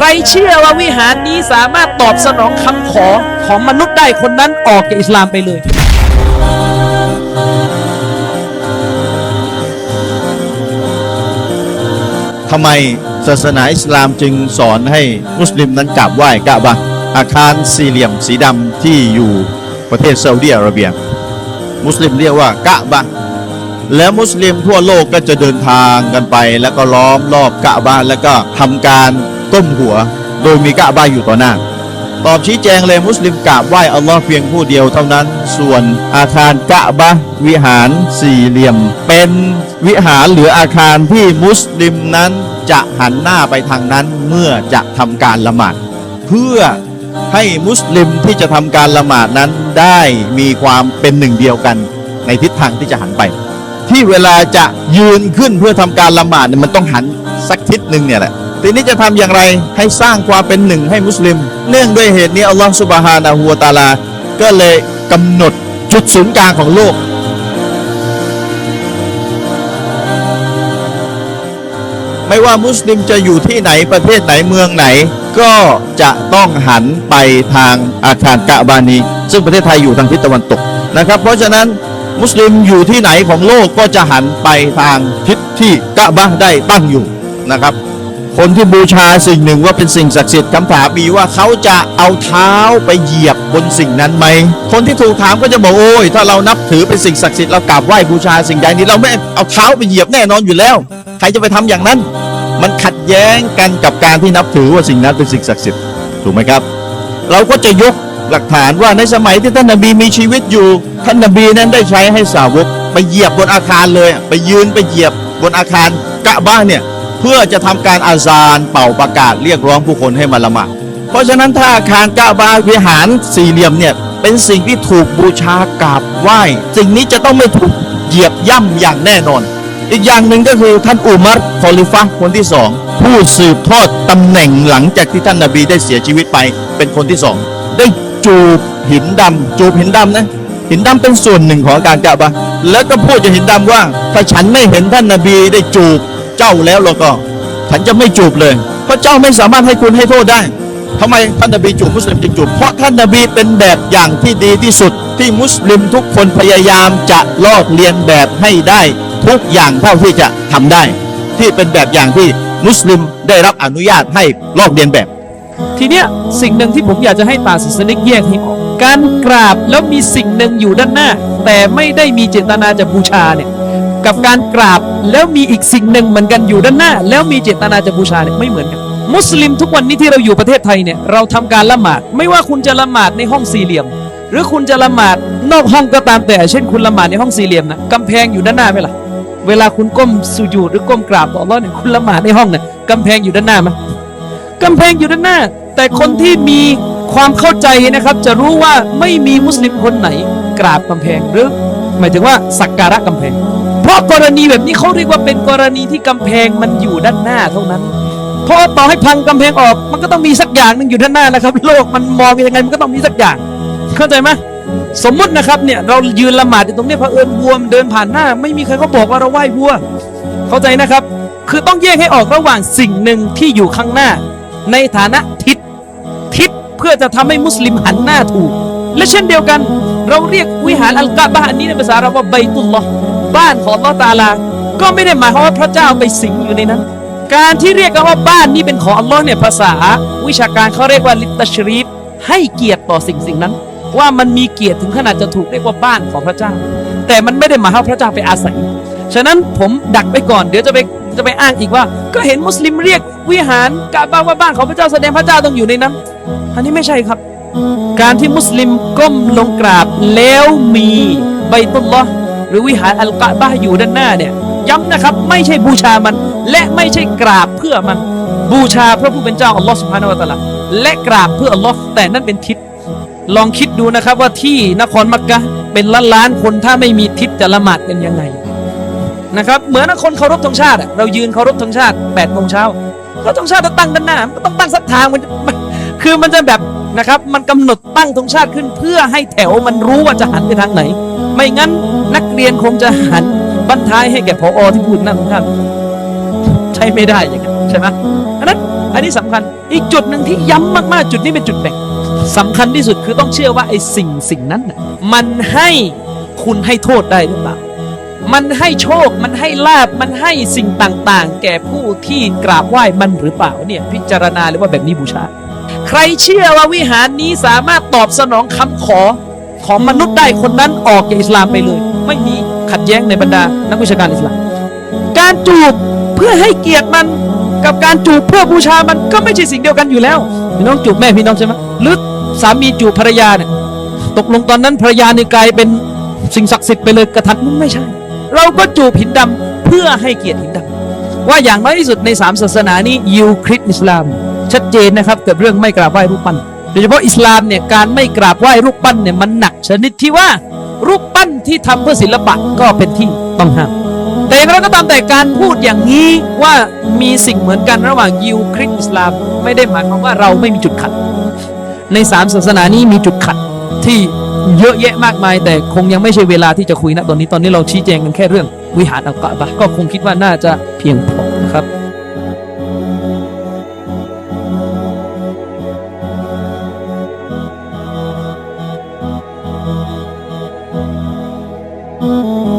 ใครเชื่อว่าวิหารนี้สามารถตอบสนองคำขอของมนุษย์ได้คนนั้นออกจากอิสลามไปเลย ทำไมศาสนาอิสลามจึงสอนให้มุสลิมนั้นกราบไหว้กะบะอาคารสี่เหลี่ยมสีดำที่อยู่ประเทศซาอุดิอาระเบีย มุสลิมเรียกว่ากะบะแล้วมุสลิมทั่วโลกก็จะเดินทางกันไป แล้วก็ล้อมรอบกะบะแล้วก็ทำการ ก้มหัว โดยมีกะบะห์อยู่ต่อหน้า ตอบชี้แจงเลยมุสลิมกราบไหว้อัลลอฮ์เพียงผู้เดียวเท่านั้น ส่วนอาคารกะบะวิหารสี่เหลี่ยม เป็นวิหารหรืออาคารที่มุสลิมนั้นจะหันหน้าไปทางนั้นเมื่อจะทำการละหมาดเพื่อให้มุสลิมที่จะทำการละหมาดนั้นได้มีความเป็นหนึ่งเดียวกันในทิศทางที่จะหันไป ที่เวลาจะยืนขึ้นเพื่อทำการละหมาดเนี่ยมันต้องหันสักทิศหนึ่งเนี่ยแหละ ทีนี้จะทำอย่างไรให้สร้างความเป็นหนึ่งให้มุสลิม เนื่องด้วยเหตุนี้อัลลอฮฺสุบฮานะฮูวตาลา ก็เลยกำหนดจุดศูนย์กลางของโลก ไม่ว่ามุสลิมจะอยู่ที่ไหนประเทศไหนเมืองไหน ก็จะต้องหันไปทางอาคารกะบานี ซึ่งประเทศไทยอยู่ทางทิศตะวันตกนะครับ เพราะฉะนั้นมุสลิมอยู่ที่ไหนของโลกก็จะหันไปทางทิศที่กะบะได้ตั้งอยู่นะครับ คนที่บูชาสิ่งหนึ่งว่าเป็นสิ่งศักดิ์สิทธิ์คำถามมีว่าเขาจะเอาเท้าไปเหยียบบนสิ่งนั้นไหม คนที่ถูกถามก็จะบอกโอ้ย ถ้าเรานับถือเป็นสิ่งศักดิ์สิทธิ์เรากราบไหว้บูชาสิ่งใดนี้เราไม่เอาเท้าไปเหยียบแน่นอนอยู่แล้ว ใครจะไปทำอย่างนั้น มันขัดแย้งกันกับการที่นับถือว่าสิ่งนั้นเป็นสิ่งศักดิ์สิทธิ์ถูกไหมครับ เราก็จะยกหลักฐานว่าในสมัยที่ท่านนบีมีชีวิตอยู่ ท่านนบีนั้นได้ใช้ให้สาวกไปเหยียบบนอาคารเลย ไปยืนไปเหยียบบนอาคารกะบ้านเนี่ย เพื่อจะทำการอาซานเป่าประกาศเรียกร้องผู้คนให้มาละหมาดเพราะฉะนั้นถ้าอาคารกะบาวิหารสี่เหลี่ยมเนี่ยเป็นสิ่งที่ถูกบูชากราบไหว้ สิ่งนี้จะต้องไม่ถูกเหยียบย่ำอย่างแน่นอน อีกอย่างหนึ่งก็คือท่านอุมัรคอลิฟะคนที่สองผู้สืบทอดตำแหน่งหลังจากที่ท่านนบีได้เสียชีวิตไปเป็นคนที่สองได้จูบหินดำจูบหินดำนะหินดำเป็นส่วนหนึ่งของอาการกะบะแล้วก็พูดกับหินดำว่าถ้าฉันไม่เห็นท่านนบีได้จูบ เจ้าแล้วแล้วก็ ฉันจะไม่จูบเลย เพราะเจ้าไม่สามารถให้คุณให้โทษได้ทำไมท่านนบีจูบมุสลิมจึงจูบเพราะท่านนบีเป็นแบบอย่างที่ดีที่สุด ที่มุสลิมทุกคนพยายามจะลอกเลียนแบบให้ได้ทุกอย่างเท่าที่จะทำได้ ที่เป็นแบบอย่างที่มุสลิมได้รับอนุญาตให้ลอกเลียนแบบ ทีเนี้ยสิ่งหนึ่งที่ผมอยากจะให้ตาศาสนิกแยกให้ออกการกราบแล้วมีสิ่งหนึ่งอยู่ด้านหน้า แต่ไม่ได้มีเจตนาจะบูชาเนี่ย กับการกราบแล้วมีอีกสิ่งหนึ่งเหมือนกันอยู่ด้านหน้า แล้วมีเจตนาจะบูชาเนี่ยไม่เหมือนกัน มุสลิมทุกวันนี้ที่เราอยู่ประเทศไทยเนี่ยเราทำการละหมาด ไม่ว่าคุณจะละหมาดในห้องสี่เหลี่ยม หรือคุณจะละหมาดนอกห้องก็ตามแต่ เช่นคุณละหมาดในห้องสี่เหลี่ยมนะกำแพงอยู่ด้านหน้าไหมล่ะเวลาคุณก้มสุญูดหรือก้มกราบต่ออัลเลอฮ์เนี่ยคุณละหมาดในห้องเนี่ยกำแพงอยู่ด้านหน้าไหมกำแพงอยู่ด้านหน้า แต่คนที่มีความเข้าใจนะครับ จะรู้ว่าไม่มีมุสลิมคนไหนกราบกำแพงหรือหมายถึงว่าสักการะกำแพง ราะกรณีแบบนี้เขาเรียกว่าเป็นกรณีที่กำแพงมันอยู่ด้านหน้าเท่านั้น เพราะต่อให้พังกำแพงออก มันก็ต้องมีสักอย่างหนึ่งอยู่ด้านหน้านะครับ โลกมันมองยังไงมันก็ต้องมีสักอย่าง เข้าใจไหมสมมุตินะครับเนี่ยเรายืนละหมาดอยู่ตรงนี้เผอิญวัวมันเดินผ่านหน้า ไม่มีใครเขาบอกว่าเราไหว้วัว เข้าใจนะครับ คือต้องแยกให้ออกระหว่างสิ่งหนึ่งที่อยู่ข้างหน้า ในฐานะทิศทิศเพื่อจะทำให้มุสลิมหันหน้าถูก และเช่นเดียวกัน เราเรียกวิหารอัลกะบะอันนี้ในภาษาเราว่าไบตุลลอฮ์ บ้านของอัลลอฮ์ตาลา ก็ไม่ได้หมายความว่าพระเจ้าไปสิงอยู่ในนั้น การที่เรียกกันว่าบ้านนี้เป็นของอัลลอฮ์เนี่ยภาษา วิชาการเขาเรียกว่าลิตชรีฟให้เกียรติต่อสิ่งสิ่งนั้น ว่ามันมีเกียรติถึงขนาดจะถูกเรียกว่าบ้านของพระเจ้า แต่มันไม่ได้หมายความพระเจ้าไปอาศัย ฉะนั้นผมดักไปก่อนเดี๋ยวจะไปจะไปอ้างอีกว่า ก็เห็นมุสลิมเรียกวิหารกาบาว่าบ้านของพระเจ้าแสดงพระเจ้าต้องอยู่ในนั้น อันนี้ไม่ใช่ครับ การที่มุสลิมก้มลงกราบแล้วมีใบตุลลอ หรือวิหารอัลกะบะห์อยู่ด้านหน้าเนี่ยย้ำนะครับไม่ใช่บูชามัน และไม่ใช่กราบเพื่อมัน บูชาพระผู้เป็นเจ้าอัลลอฮ์สุบฮานตะอาลาและกราบเพื่ออัลลอฮ์แต่นั่นเป็นทิศลองคิดดูนะครับว่าที่นครมักกะเป็นล้านล้านๆคนถ้าไม่มีทิศจะละหมาดกันยังไงนะครับเหมือนคนเคารพธงชาติเรายืนเคารพธงชาติ8ปดโมงเช้าเคารพธงชาติต้องตั้งด้านหน้ามันก็ต้องตั้งสักทางมันมันคือมันจะแบบนะครับ มันกำหนดตั้งธงชาติขึ้นเพื่อให้แถวมันรู้ว่าจะหันไปทางไหน ไม่งั้นนักเรียนคงจะหันบรรทายให้แก่พออที่พูดนั่นท่านใช่ไม่ได้อย่างนั้นใช่ไหมอันนั้นอันนี้สำคัญอีกจุดหนึ่งที่ย้ำมากๆ จุดนี้เป็นจุดแบ่งสำคัญที่สุดคือต้องเชื่อว่าไอ้สิ่งสิ่งนั้นน่ะมันให้คุณให้โทษได้หรือเปล่ามันให้โชค มันให้ลาบ มันให้สิ่งต่างๆ แก่ผู้ที่กราบไหว้มันหรือเปล่าเนี่ยพิจารณาหรือว่าแบบนี้บูชา ใครเชื่อว่าวิหารนี้สามารถตอบสนองคำขอ ของมนุษย์ได้คนนั้นออกจากอิสลามไปเลย ไม่มีขัดแย้งในบรรดานักวิชาการอิสลาม การจูบเพื่อให้เกียรติมันกับการจูบเพื่อบูชามันก็ไม่ใช่สิ่งเดียวกันอยู่แล้วพี่น้องจูบแม่พี่น้องใช่ไหมหรือสามีจูบภรรยาเนี่ยตกลงตอนนั้นภรรยานี่กลายเป็นสิ่งศักดิ์สิทธิ์ไปเลยกระทันมันไม่ใช่ เราก็จูบหินดำเพื่อให้เกียรติหินดำว่าอย่างน้อยที่สุดในสามศาสนานี้ยิวคริสต์อิสลาม ชัดเจนนะครับเกับเรื่องไม่กราบไหว้รูปปั้น โดยเฉพาะอิสลามเนี่ยการไม่กราบไหว้รูปปั้นเนี่ยมันหนักชนิดที่ว่า รูปปั้นที่ทำเพื่อศิลปะก็เป็นที่ต้องห้ามแต่อย่างไรก็ตามแต่การพูดอย่างนี้ว่ามีสิ่งเหมือนกันระหว่างยิวคริสต์อิสลาม ไม่ได้หมายความว่าเราไม่มีจุดขัด ในสามศาสนานี้มีจุดขัดที่เยอะแยะมากมาย แต่คงยังไม่ใช่เวลาที่จะคุยนะตอนนี้ตอนนี้เราชี้แจงกันแค่เรื่องวิหารอัลกะบะก็คงคิดว่าน่าจะเพียงพอ Oh.